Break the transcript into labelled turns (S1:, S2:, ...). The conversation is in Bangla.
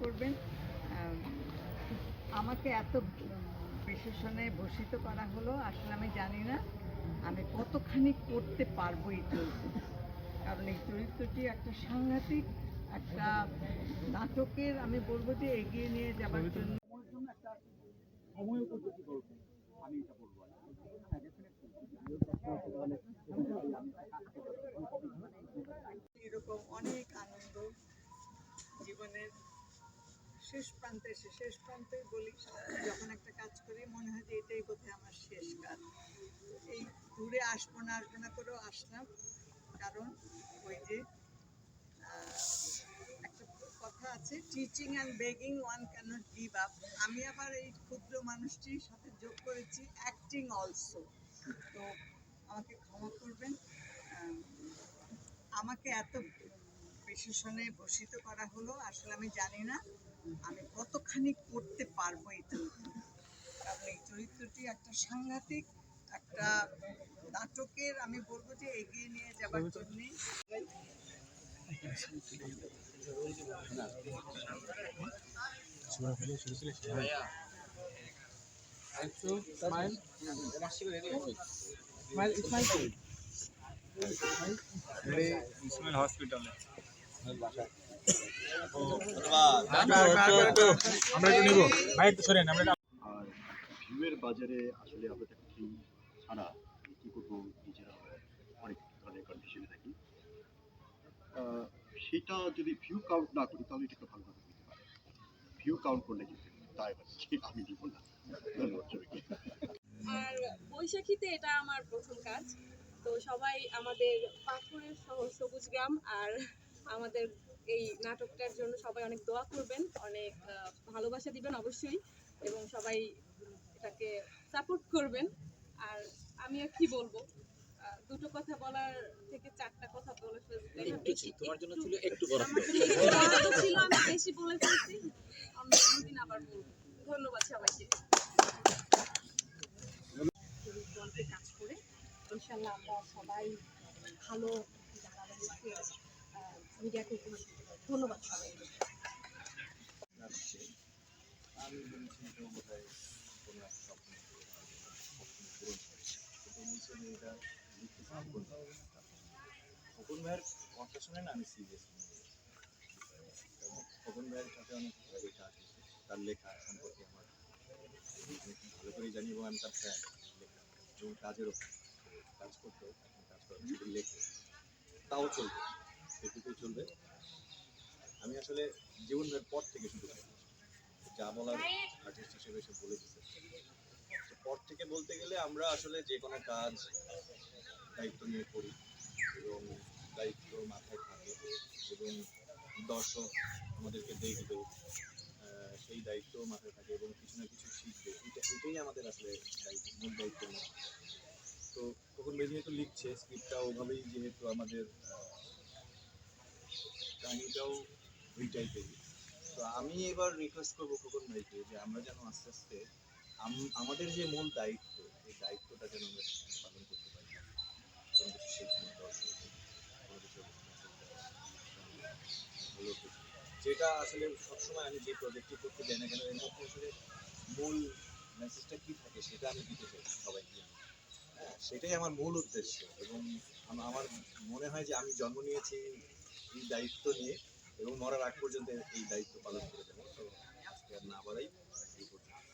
S1: করবেন। আমাকে এত বিশেষণে ভূষিত করা হলো আসলে আমি জানি না আমি কতখানি করতে পারব এই চরিত্র কারণ এই চরিত্রটি একটা সাংঘাতিক একটা নাটকের আমি বলব যে এগিয়ে নিয়ে যাবার জন্য।
S2: সময় পদ্ধতি বলব আমি এটা বলব
S1: এরকম অনেক আনন্দ জীবনের শেষ প্রান্তে এসে, শেষ প্রান্তে বলি, যখন একটা কাজ করি, মনে হয় যে এটাই বোধহয় আমার শেষ কাজ। এই দূরে আসব না আসব না করেও আসলাম। কারণ ওই যে একটা কথা আছে teaching and begging one cannot give up আমি আবার এই ক্ষুদ্র মানুষটির সাথে যোগ করেছি অ্যাক্টিং অলসো তো আমাকে ক্ষমা করবেন। আমাকে এত বিশেষণে ভূষিত করা হলো আসলে আমি জানি না। আমি কতখানি করতে পারব এই চরিত্র কারণ এই চরিত্রটি একটা সাংঘাতিক একটা নাটকের আমি বলব যে এগিয়ে নিয়ে যাবার জন্যে।
S2: smile
S3: ইসমাইল হসপিটালে।
S4: বাজারে আসলে ছাড়া কী করব নিজেরা অনেক ধরনের কন্ডিশনে থাকি সেটা যদি ভিউ কাউন্ট না করি তাহলে এটা ভালোভাবে হতে পারে ভিউ কাউন্ট করলে কিন্তু তাই আমি দিব না
S5: আর বৈশাখীতে এটা আমার প্রথম কাজ। তো সবাই আমাদের পাথরের শহর সবুজ গ্রাম আর আমাদের এই নাটকটার জন্য সবাই অনেক দোয়া করবেন অনেক ভালোবাসা দিবেন অবশ্যই এবং সবাই এটাকে সাপোর্ট করবেন। আর আমি আর কি বলব? দুটো কথা বলার থেকে চারটা কথা বলে তোমার জন্য ছিল একটু ছিল আমি বেশি বলে ফেলছি। অন্য কোনোদিন আবার বলব। ধন্যবাদ সবাইকে।
S6: কাজ করে। ইনশাল্লাহ আমরা সবাই ভালো ধন্যবাদ
S4: আমি খোকন ভাইয়ের কথা শুনে না আমি সাথে অনেক কাজ হয়েছে তার লেখা আমার ভালো করেই জানি এবং আমি তার ফ্যান লেখা কাজ করতো করে লেখে তাও সেটুকুই চলবে। আমি আসলে জীবনের পর থেকে শুরু করি। যা বলার আর্টিস্ট হিসেবে সে বলে দিচ্ছে তো পর থেকে বলতে গেলে আমরা আসলে যে কোনো কাজ দায়িত্ব নিয়ে করি এবং দায়িত্ব মাথায় থাকে এবং দর্শক আমাদেরকে দেখবে সেই দায়িত্ব মাথায় থাকে এবং কিছু না কিছু শিখবে। এটা এটাই আমাদের আসলে দায়িত্ব, মূল দায়িত্ব। তো তখন যেহেতু লিখছে স্ক্রিপ্টটা ওভাবেই যেহেতু আমাদের কাহিনীটাও ওই টাইপেরই তো আমি এবার রিকোয়েস্ট করব খোকন ভাইকে যে আমরা যেন আস্তে আস্তে আম- আমাদের যে মূল দায়িত্ব, এই দায়িত্বটা যেন আমরা পালন করতে পারি। যেটা আসলে সবসময় আমি যে প্রজেক্টই করতে যাই না কেন, এর মধ্যে আসলে মূল মেসেজটা কি থাকে সেটা আমি দিতে চাই সবাইকে হ্যাঁ সেটাই আমার মূল উদ্দেশ্য এবং আমার মনে হয় যে আমি জন্ম নিয়েছি এই দায়িত্ব নিয়ে এবং মরার আগ পর্যন্ত এই দায়িত্ব পালন করে যাবেন তো না বলাই এই পর্যন্ত।